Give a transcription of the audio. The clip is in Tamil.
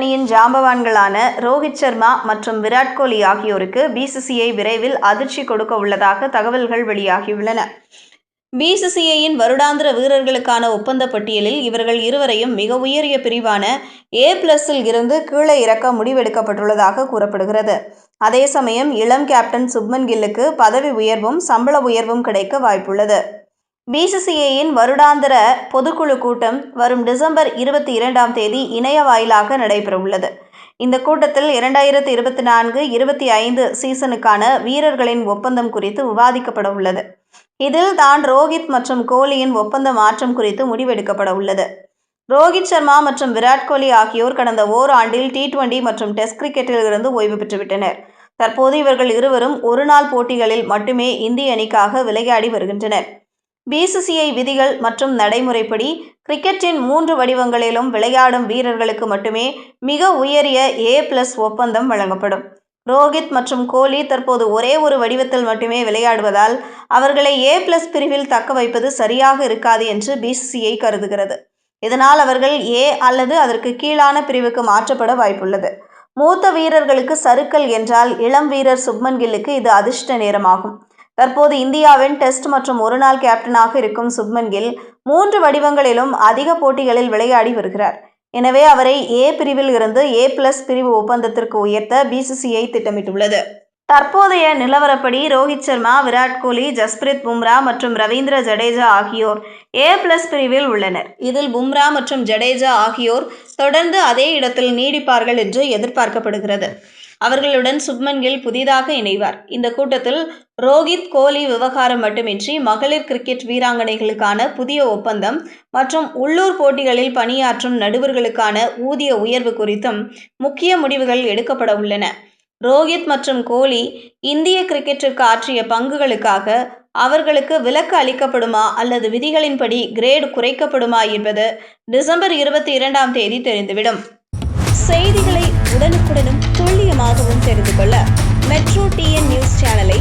அணியின் ஜாம்பவான்களான ரோஹித் சர்மா மற்றும் விராட் கோலி ஆகியோருக்கு பிசிசிஐ விரைவில் அதிர்ச்சி கொடுக்க உள்ளதாக தகவல்கள் வெளியாகியுள்ளன. பிசிசிஐயின் வருடாந்திர வீரர்களுக்கான ஒப்பந்த பட்டியலில் இவர்கள் இருவரையும் மிக உயரிய பிரிவான ஏ பிளஸில் இருந்து கீழே இறக்க முடிவெடுக்கப்பட்டுள்ளதாக கூறப்படுகிறது. அதே சமயம் இளம் கேப்டன் சுப்மன் கில்லுக்கு பதவி உயர்வும் சம்பள உயர்வும் கிடைக்க வாய்ப்புள்ளது. பிசிசிஐயின் வருடாந்திர பொதுக்குழு கூட்டம் வரும் டிசம்பர் இருபத்தி இரண்டாம் தேதி இணைய வாயிலாக நடைபெறவுள்ளது. இந்த கூட்டத்தில் இரண்டாயிரத்தி இருபத்தி நான்கு இருபத்தி ஐந்து சீசனுக்கான வீரர்களின் ஒப்பந்தம் குறித்து விவாதிக்கப்பட உள்ளது இதில் தான் ரோஹித் மற்றும் கோலியின் ஒப்பந்த மாற்றம் குறித்து முடிவெடுக்கப்பட உள்ளது ரோஹித் சர்மா மற்றும் விராட் கோலி ஆகியோர் கடந்த ஓராண்டில் டி டுவெண்டி மற்றும் டெஸ்ட் கிரிக்கெட்டில் இருந்து ஓய்வு பெற்றுவிட்டனர். தற்போது இவர்கள் இருவரும் ஒருநாள் போட்டிகளில் மட்டுமே இந்திய அணிக்காக விளையாடி வருகின்றனர். பிசிசிஐ விதிகள் மற்றும் நடைமுறைப்படி கிரிக்கெட்டின் மூன்று வடிவங்களிலும் விளையாடும் வீரர்களுக்கு மட்டுமே மிக உயரிய ஏ பிளஸ் ஒப்பந்தம் வழங்கப்படும். ரோஹித் மற்றும் கோலி தற்போது ஒரே ஒரு வடிவத்தில் மட்டுமே விளையாடுவதால் அவர்களை ஏ பிளஸ் பிரிவில் தக்க வைப்பது சரியாக இருக்காது என்று பிசிசிஐ கருதுகிறது. இதனால் அவர்கள் ஏ அல்லது அதற்கு கீழான பிரிவுக்கு மாற்றப்பட வாய்ப்புள்ளது. மூத்த வீரர்களுக்கு சறுக்கல் என்றால் இளம் வீரர் சுப்மன் கில்லுக்கு இது அதிர்ஷ்ட நேரமாகும். தற்போது இந்தியாவின் டெஸ்ட் மற்றும் ஒருநாள் கேப்டனாக இருக்கும் சுப்மன் கில் மூன்று வடிவங்களிலும் அதிக போட்டிகளில் விளையாடி வருகிறார். எனவே அவரை ஏ பிரிவில் இருந்து ஏ பிளஸ் பிரிவு ஒப்பந்தத்திற்கு உயர்த்த பிசிசிஐ திட்டமிட்டுள்ளது. தற்போதைய நிலவரப்படி ரோஹித் சர்மா விராட் கோலி ஜஸ்பிரித் பும்ரா மற்றும் ரவீந்திர ஜடேஜா ஆகியோர் ஏ பிளஸ் பிரிவில் உள்ளனர். இதில் பும்ரா மற்றும் ஜடேஜா ஆகியோர் தொடர்ந்து அதே இடத்தில் நீடிப்பார்கள் என்று எதிர்பார்க்கப்படுகிறது. அவர்களுடன் சுப்மன் கில் புதிதாக இணைவார். இந்த கூட்டத்தில் ரோஹித் கோலி விவகாரம் மட்டுமின்றி மகளிர் கிரிக்கெட் வீராங்கனைகளுக்கான புதிய ஒப்பந்தம் மற்றும் உள்ளூர் போட்டிகளில் பணியாற்றும் நடுவர்களுக்கான ஊதிய உயர்வு குறித்தும் முக்கிய முடிவுகள் எடுக்கப்பட உள்ளன. ரோஹித் மற்றும் கோலி இந்திய கிரிக்கெட்டிற்கு ஆற்றிய பங்குகளுக்காக அவர்களுக்கு விலக்கு அளிக்கப்படுமா அல்லது விதிகளின்படி கிரேடு குறைக்கப்படுமா என்பது டிசம்பர் இருபத்தி இரண்டாம் தேதி தெரிந்துவிடும். செய்திகளை உடனுக்குடனும் துல்லியமாகவும் தெரிந்து கொள்ள மெட்ரோ டிஎன் நியூஸ் சேனலை